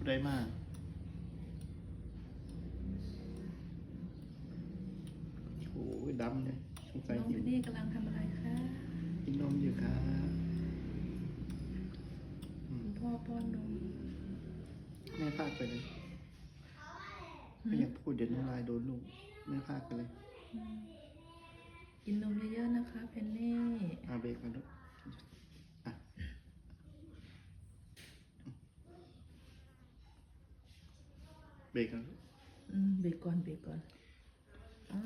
ผู้ใดมากโอ้ยดำเลยสงสัยน้องหิเบวนนี่กำลังทำอะไรคะกินนมอยู่ครับอืมคุณพ่อป้อนนมแม่พากไปเลยไม่อยากพูดเดี๋ยวน้ำลายโดนลูกแม่พากไปเลย กินนมเยอะๆนะคะเพนนี่ อาเบรกมาลูกอะเบ รกนะลูกอืมเบรกก่อนเบรกก่อนอ๋อ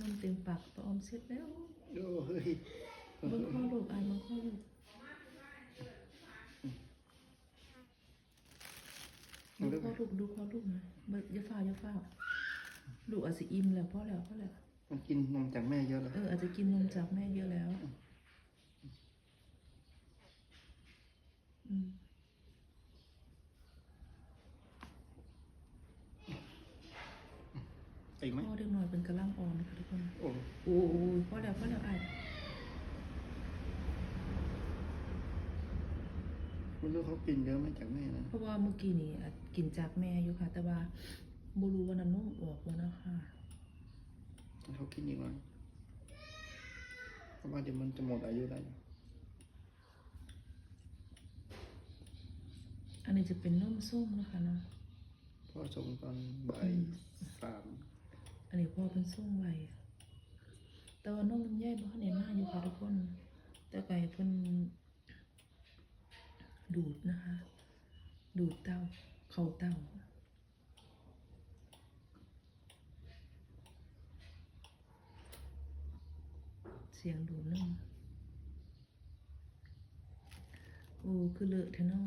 นมเต็มปากป้าออมเสร็จแล้วโอ้เฮ้ยเบิ้งข้อลูกอายมันข้อลูกดูข้อลูกดูข้อลูกนะเบิ้งอย่าฟ้าวอย่าฟ้าวลูกอาจจะอิ่มแล้วพอแล้วพอแล้วมันกินนมจากแม่เยอะแล้ว เอออาจจะกินนมจากแม่เยอะแล้วอืม อีกไหมพ่อเด็กน้อยเป็นกระลังอ่อนนะคะทุกคน โอ้โอ้โหพอแล้วพอแล้วไอ้ายไม่รู้เขากินเยอะไหมจากแม่นะ เพราะว่าเมื่อกี้นี้อาจกินจากแม่อยู่ค่ะ แต่ว่าบ่รู้ว่าน้ำนมออกแล้วนะคะเขากินอีกหน่อยเพราะว่าเดี๋ยวมันจะหมดอายุได้ อันนี้จะเป็นนมส้มนะคะเนาะพ่อส่งตอนบ่ายสาม อันนี้พ่อเป็นส้มไว้แต่ว่านมมันแย่บ่ทันได้มาอยู่ค่ะทุกคน แต่ไก่เพิ่นดูดนะคะ ดูดเต้า เข้าเต้าเสียงดูดนมโอ้คือเลอะแท้เนา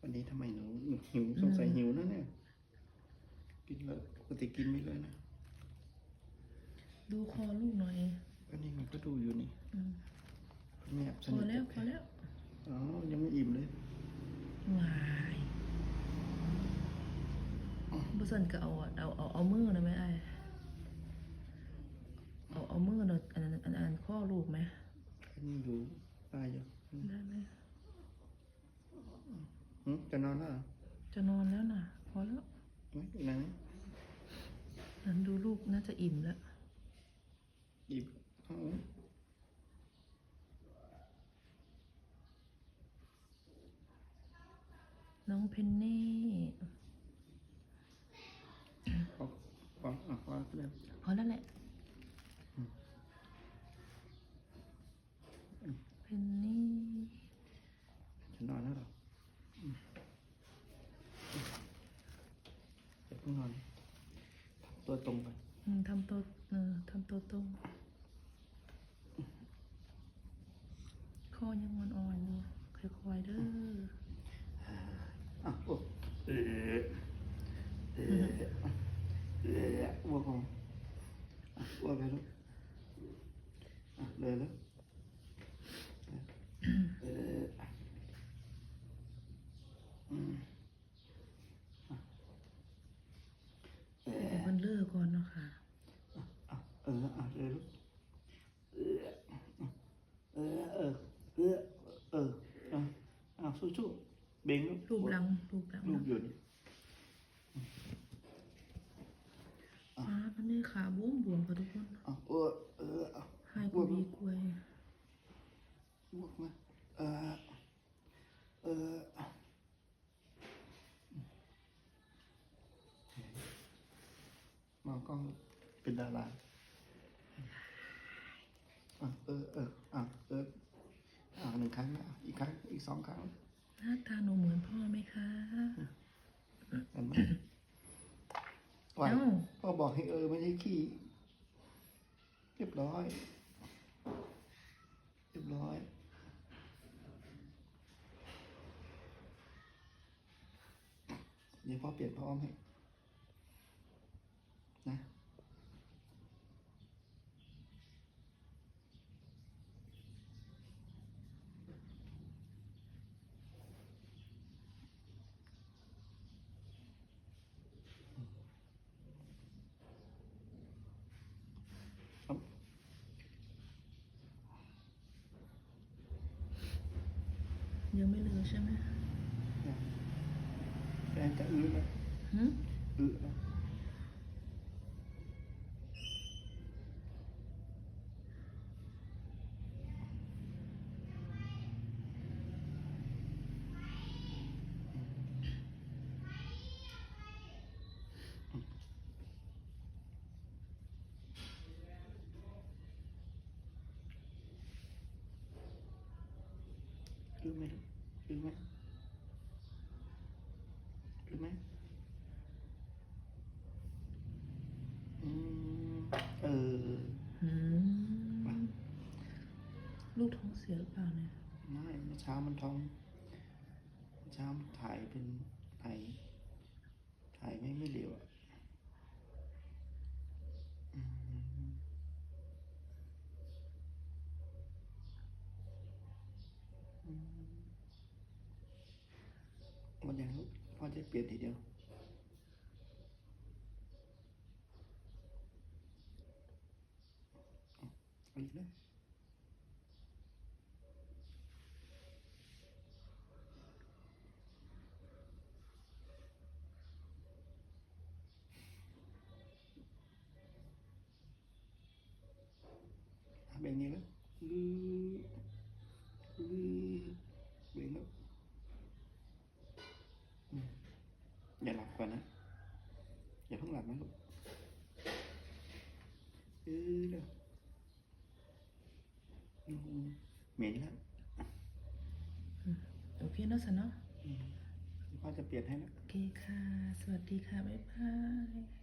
วันนี้ทำไมหนูหิวสงสัยหิวนะเนี่ย กินแล้วปกติกินไม่เลยนะ ดูคอลูกหน่อยอันนี้มันก็ดูอยู่นี่อืมแม่สพอนิทแล้วพอแล้วอ๋อ ยังไม่อิ่มเลย วายบุษนก็เอาเอาเอาเอามือนะไหมไอายเอาเอามือเนาะอันนั้นอันนั้นข้อลูกไหมอันนี้อยู่ตายอยู่อืมได้ไหมหืมจะนอนแล้วเหรอจะนอนแล้วนะพอแล้วเฮ้ยไหนนั้นดูลูกน่าจะอิ่มแล้ว อิ่มเอาน้องเพนนี่พอพออะพอแล้วพอแล้วแหละเพนนี่จะนอนแล้วเหรออืมอย่าเพิ่งนอนทำตัวตรงไปอืม ทำตัวเออทำตัวตรงคอยังอ่อนๆอยู่ค่อยๆเด้ออะโอ้เออเออเอออ้วกของอะอ้วกไปแล้วอะเลยแล้วเอออืมอะเออ เดี๋ยวมันเลิกก่อนเนาะค่ะ อะเอ ออะเลยลูกเออเออเออเออเอออะอะสู้ๆเบ่งลูกรูปหลังรูปหลังรูปอยู่นี่อ่าพันนี้ขาบวมบวมค่ะทุกคนอะเออเอออะให้กูดีกล้วยบวกมาเออเอออะมองกล้องเป็นดารา อะเออเอออะเอออะหนึ่งครั้งนะอะอีกครั้งอีกสองครั้งหน้าตาหนูเหมือนพ่อไหมคะเห็นไหมไหวเอ้าพ่อบอกให้เออไม่ใช่ขี้เรียบร้อย เรียบร้อยเดี๋ยวพ่อเปลี่ยนพ่ออ้อมให้ ยังไม่เลือใช่ไหมเนี่ยแต่จะอื้อแล้วหืมอื้อแล้ว อื้อไหมลูกอื้อไหมอื้อไหมอืมเออหืมลูกท้องเสียหรือเปล่าเนี่ย ไม่เมื่อเช้ามันท้องเมื่อเช้ามันถ่ายเป็นไอถ่ายไม่ไม่เหลวอะอืมอืมห มดยังลูกพ่อจะเปลี่ยนทีเดียวเอาอีกนะ À, bên nghe đó Lư ừ. Miệng lắm โอเคเนาะสันเนาะ ừ. Hoa จะเปลี่ยนให้นะ โอเคค่ะ สวัสดีค่ะ บ๊ายบาย